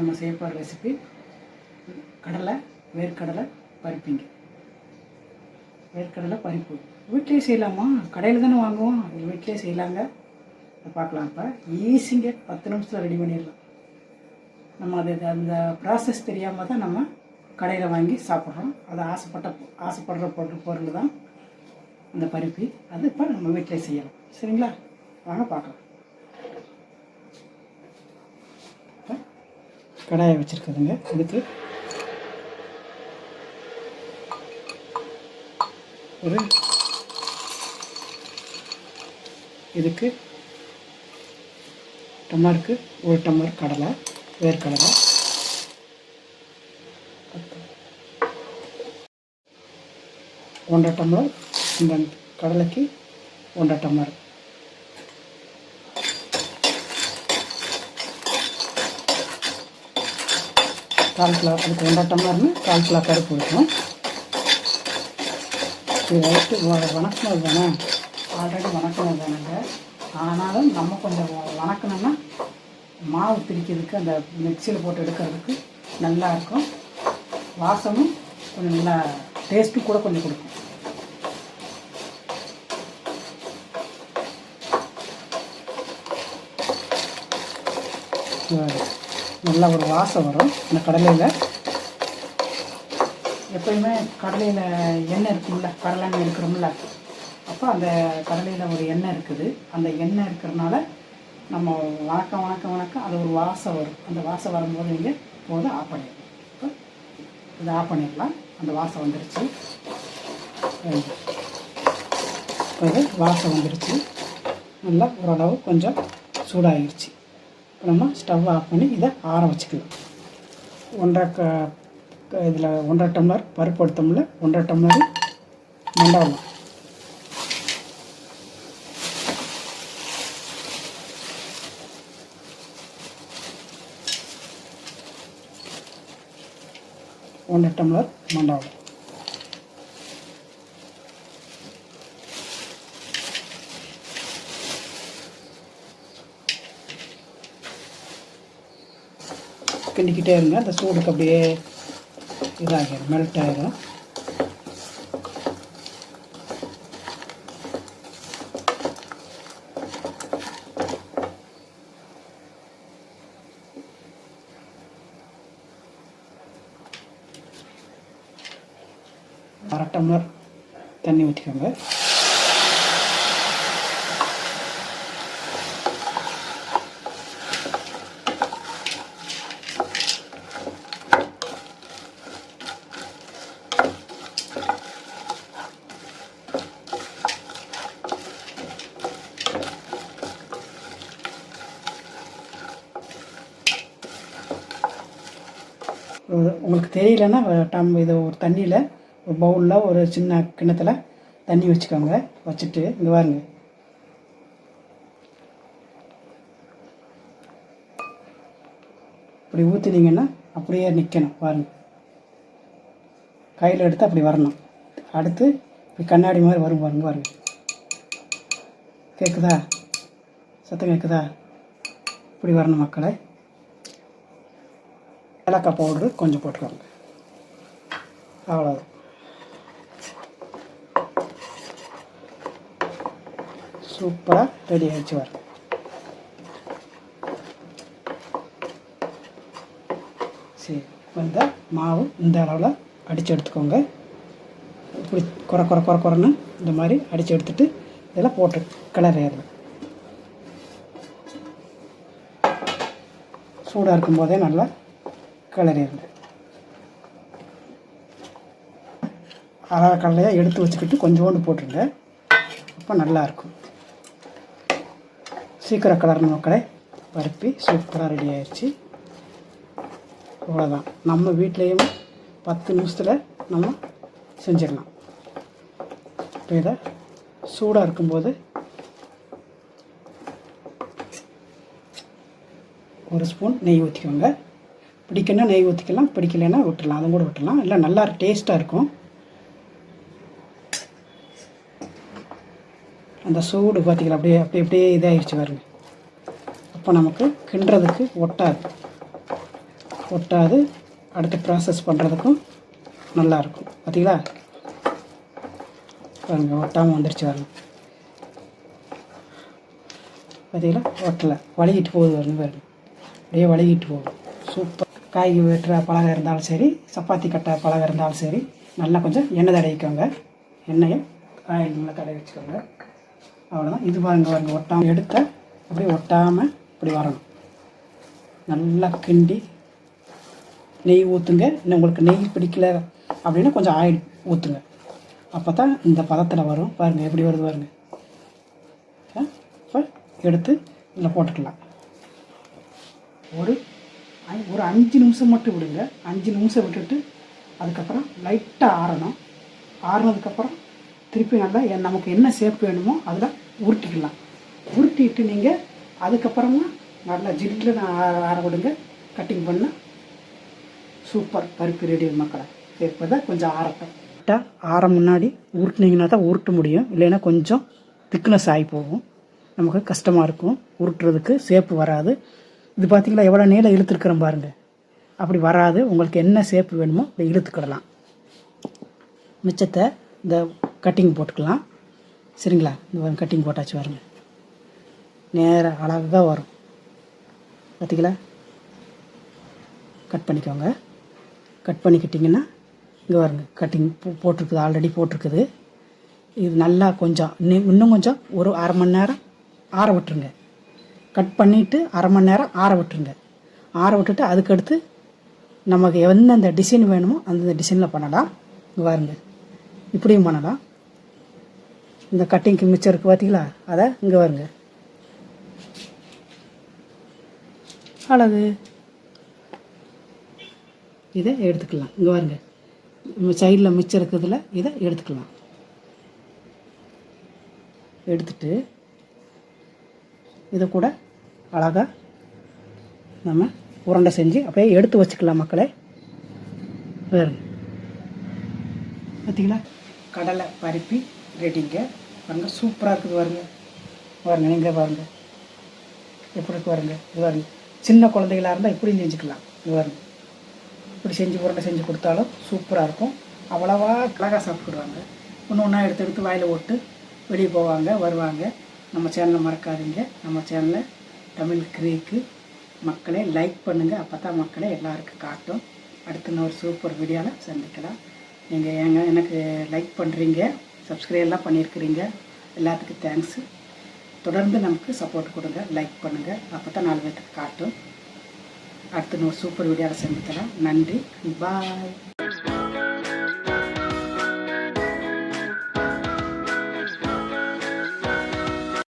நம்ம செய்ய போகிற ரெசிபி கடலை வேர்க்கடலை பருப்பிங்க. வேர்க்கடலை பருப்பு. வீட்டிலே செய்யலாமா? கடையில் தானே வாங்குவோம். அது வீட்டிலே செய்யலாங்க. அதை பார்க்கலாம். இப்போ ஈஸிங்க பத்து நிமிஷத்தில் ரெடி பண்ணிடலாம். நம்ம அது அது அந்த ப்ராசஸ் தெரியாமல் தான் நம்ம கடையில் வாங்கி சாப்பிட்றோம். அது ஆசைப்பட்ட ஆசைப்படுற பொருள் பொருள் தான் அந்த பருப்பி. அது இப்போ நம்ம வீட்டிலே செய்யலாம். சரிங்களா? வாங்க பார்க்கலாம். கடாயை வச்சுருக்குதுங்க. இதுக்கு ஒரு இதுக்கு டம்ளருக்கு ஒரு டம்ளர் கடலை வேர்க்கடலை. ஒன்றரை டம்ளர் இந்த கடலைக்கு ஒன்றரை டம்ளர். கால் கிலோ அதுக்கு ஒன்றரை டம்ளர்னு கால் கிலோ பருப்பு வைக்கணும் இது ரைட்டு வணக்கினது தானே? ஆல்ரெடி வணக்கினது தானேங்க. ஆனாலும் நம்ம கொஞ்சம் வணக்கணும்னா மாவு திரிக்கிறதுக்கு அந்த மிக்சியில் போட்டு எடுக்கிறதுக்கு நல்லா இருக்கும். வாசமும் கொஞ்சம் நல்லா டேஸ்ட்டும் கூட கொஞ்சம் கொடுக்கும். இது நல்ல ஒரு வாசம் வரும் இந்த கடலையில். எப்பயுமே கடலையில் எண்ணெய் இருக்குமில்ல கடலெண்ணெய் இருக்கிறோம்ல. அப்போ அந்த கடலையில் ஒரு எண்ணெய் இருக்குது. அந்த எண்ணெய் இருக்கிறனால நம்ம வணக்கம் வணக்கம் வணக்கம் அது ஒரு வாசம் வரும். அந்த வாசம் வரும்போது நீங்கள் போது ஆஃப் பண்ணிடலாம். இப்போ இதை ஆஃப் பண்ணிடலாம். அந்த வாசம் வந்துருச்சு. இப்போ இது வாசம் வந்துருச்சு. நல்லா ஓரளவு கொஞ்சம் சூடாகிருச்சு நம்ம ஸ்டவ் ஆஃப் பண்ணி இதை ஆற வச்சுக்கலாம். ஒன்றரை க இதில் ஒன்றரை டம்ளர் பருப்பு எடுத்தோம்ல ஒன்றரை டம்ளர் மண்டபம் ஒன்றரை டம்ளர் மண்டபம் கிண்டிக்கிட்டே இருங்க. அந்த சூடுக்கு அப்படியே இதாகிடும் மெல்ட் ஆகிடும் அரை டம்ளர் தண்ணி ஊற்றிக்கோங்க உங்களுக்கு தெரியலன்னா டம் இது ஒரு தண்ணியில் ஒரு பவுலில் ஒரு சின்ன கிண்ணத்தில் தண்ணி வச்சுக்கோங்க. வச்சுட்டு இங்கே பாருங்க. இப்படி ஊற்றினீங்கன்னா அப்படியே நிற்கணும் பாருங்கள் கையில் எடுத்து அப்படி வரணும். அடுத்து இப்படி கண்ணாடி மாதிரி வரும் பாருங்க பாருங்க. கேட்குதா சத்தம் கேட்குதா இப்படி வரணும் மக்களை. ஏலக்காய் பவுட்ரு கொஞ்சம் போட்டுக்கோங்க. அவ்வளோ சூப்பராக ரெடி ஆகிடுச்சு வரும் சரி இந்த மாவு இந்த அளவில் அடித்து எடுத்துக்கோங்க. இப்படி குறை குறை குறை குறைன்னு இந்த மாதிரி அடித்து எடுத்துட்டு இதெல்லாம் போட்டு கலர் ஏறணும். சூடாக இருக்கும்போதே நல்லா கிளறிடுங்க அரை கடலையாக எடுத்து வச்சுக்கிட்டு கொஞ்சோண்டு போட்டுருங்க. அப்போ நல்லாயிருக்கும் சீக்கிரம் கலர்ன மக்களை பருப்பி சூப்பராக ரெடி ஆயிடுச்சு அவ்வளோதான் நம்ம வீட்லேயும் பத்து நிமிஷத்தில் நம்ம செஞ்சிடலாம். இப்போ இதை சூடாக இருக்கும்போது ஒரு ஸ்பூன் நெய் ஊற்றிக்கோங்க பிடிக்குன்னா நெய் ஊற்றிக்கலாம் பிடிக்கலைன்னா விட்டுடலாம் அதுவும் கூட விட்டுடலாம். இல்லை நல்லா டேஸ்ட்டாக இருக்கும். அந்த சூடு பார்த்தீங்களா அப்படியே அப்படியே அப்படியே இதாகிடுச்சு பாருங்க. அப்போ நமக்கு கிண்டுறதுக்கு ஒட்டாது. ஒட்டாது. அடுத்து ப்ராசஸ் பண்ணுறதுக்கும் நல்லாயிருக்கும். பார்த்தீங்களா பாருங்கள் ஒட்டாமல் வந்துருச்சு பாருங்க. பார்த்தீங்களா ஒட்டலை. வழுகிட்டு போகுது பாருங்க பாருங்க. அப்படியே வழுகிட்டு போகும் சூப்பர். காய் வெட்டுற பலகை இருந்தாலும் சரி சப்பாத்தி கட்ட பலகை இருந்தாலும் சரி நல்லா கொஞ்சம் எண்ணெய் தடவிக்கோங்க. எண்ணெயை ஆயில் நல்லா தடவி வச்சுக்கோங்க. அவ்வளோதான் இது பாருங்க பாருங்க ஒட்டாமல் எடுத்த அப்படியே ஒட்டாமல் இப்படி வரணும். நல்லா கிண்டி நெய் ஊற்றுங்க இன்னும் உங்களுக்கு நெய் பிடிக்கல அப்படின்னா கொஞ்சம் ஆயில் ஊற்றுங்க அப்போ தான் இந்த பதத்தில் வரும். பாருங்கள் எப்படி வருது பாருங்கள் இப்போ எடுத்து இதில் போட்டுக்கலாம். ஒரு ஒரு அஞ்சு நிமிஷம் மட்டும் விடுங்க. அஞ்சு நிமிஷம் விட்டுட்டு அதுக்கப்புறம் லைட்டாக ஆறணும். ஆறுனதுக்கப்புறம் திருப்பி நல்லா நமக்கு என்ன ஷேப் வேணுமோ அதில் உருட்டிக்கலாம். உருட்டிட்டு நீங்கள் அதுக்கப்புறமா நல்லா ஜில்லுன்னு ஆற ஆற விடுங்க. கட்டிங் பண்ணால் சூப்பர் பருப்பு ரெடி மக்களை. இப்போ தான் கொஞ்சம் ஆறட்டும். ஆற முன்னாடி உருட்டினீங்கன்னா தான் உருட்ட முடியும். இல்லைன்னா கொஞ்சம் திக்னஸ் ஆகி போகும். நமக்கு கஷ்டமாக இருக்கும். உருட்டுறதுக்கு சேப்பு வராது. இது பார்த்தீங்களா எவ்வளோ நீளம் இழுத்துருக்குறோம் பாருங்க. அப்படி வராது உங்களுக்கு என்ன ஷேப் வேணுமோ இதை இழுத்துக்கிடலாம். மிச்சத்தை இந்த கட்டிங் போட்டுக்கலாம். சரிங்களா? இந்த கட்டிங் போட்டாச்சு பாருங்க. நேராக அழகாக வரும். பார்த்தீங்களா கட் பண்ணிக்கோங்க. கட் பண்ணிக்கிட்டிங்கன்னா இங்கே வருங்க கட்டிங் போட்டிருக்குது ஆல்ரெடி போட்டிருக்குது. இது நல்லா கொஞ்சம் இன்னும் இன்னும் கொஞ்சம் ஒரு அரை மணி நேரம் ஆற விட்டுருங்க. கட் பண்ணிவிட்டு அரை மணி நேரம் ஆற விட்டுருங்க. ஆற விட்டுட்டு அதுக்கடுத்து நமக்கு எந்தெந்த டிசைன் வேணுமோ அந்தந்த டிசைனில் பண்ணலாம். இங்கே பாருங்க. இப்படியும் பண்ணலாம். இந்த கட்டிங்க்கு மிச்சம் இருக்குது பார்த்தீங்களா அதை இங்கே வருங்க அழகு. இதை எடுத்துக்கலாம். இங்கே வருங்க சைடில் மிச்சம் இருக்கிறதுல இதை எடுத்துக்கலாம். எடுத்துட்டு இது கூட அழகாக நம்ம உருண்டை செஞ்சு அப்படியே எடுத்து வச்சுக்கலாம் மக்களே. வேறு. பார்த்தீங்களா? கடலை பருப்பி ரெடிங்க. பாருங்க சூப்பராக இருக்குது பாருங்க. பாருங்க நீங்கள் பாருங்க. எப்படி இருக்கு பாருங்க? இது பாருங்க. சின்ன குழந்தைகளாக இருந்தால் இப்படி செஞ்சுக்கலாம். இது பாருங்க. இப்படி செஞ்சு உருண்டை செஞ்சு கொடுத்தாலும் சூப்பராக இருக்கும். அவ்வளவா அழகாக சாப்பிடுவாங்க ஒன்று ஒன்றா எடுத்து எடுத்து வாயில் ஓட்டு வெளியே போவாங்க வருவாங்க. நம்ம சேனலை மறக்காதீங்க. நம்ம சேனலை தமிழ் கிரேக்கு மக்களை லைக் பண்ணுங்கள் அப்போ தான் மக்களை எல்லாருக்கும் காட்டும். அடுத்து ஒரு சூப்பர் வீடியோவில் சந்திக்கலாம். நீங்கள் ஏங்க எனக்கு லைக் பண்ணுறீங்க சப்ஸ்கிரைப் எல்லாம் பண்ணியிருக்கிறீங்க எல்லாத்துக்கும் தேங்க்ஸு தொடர்ந்து நமக்கு சப்போர்ட் கொடுங்க லைக் பண்ணுங்கள் அப்போ தான் நாலு பேர்த்துக்கு காட்டும். அடுத்து ஒரு சூப்பர் வீடியோவில் சந்திக்கலாம். நன்றி. பாய்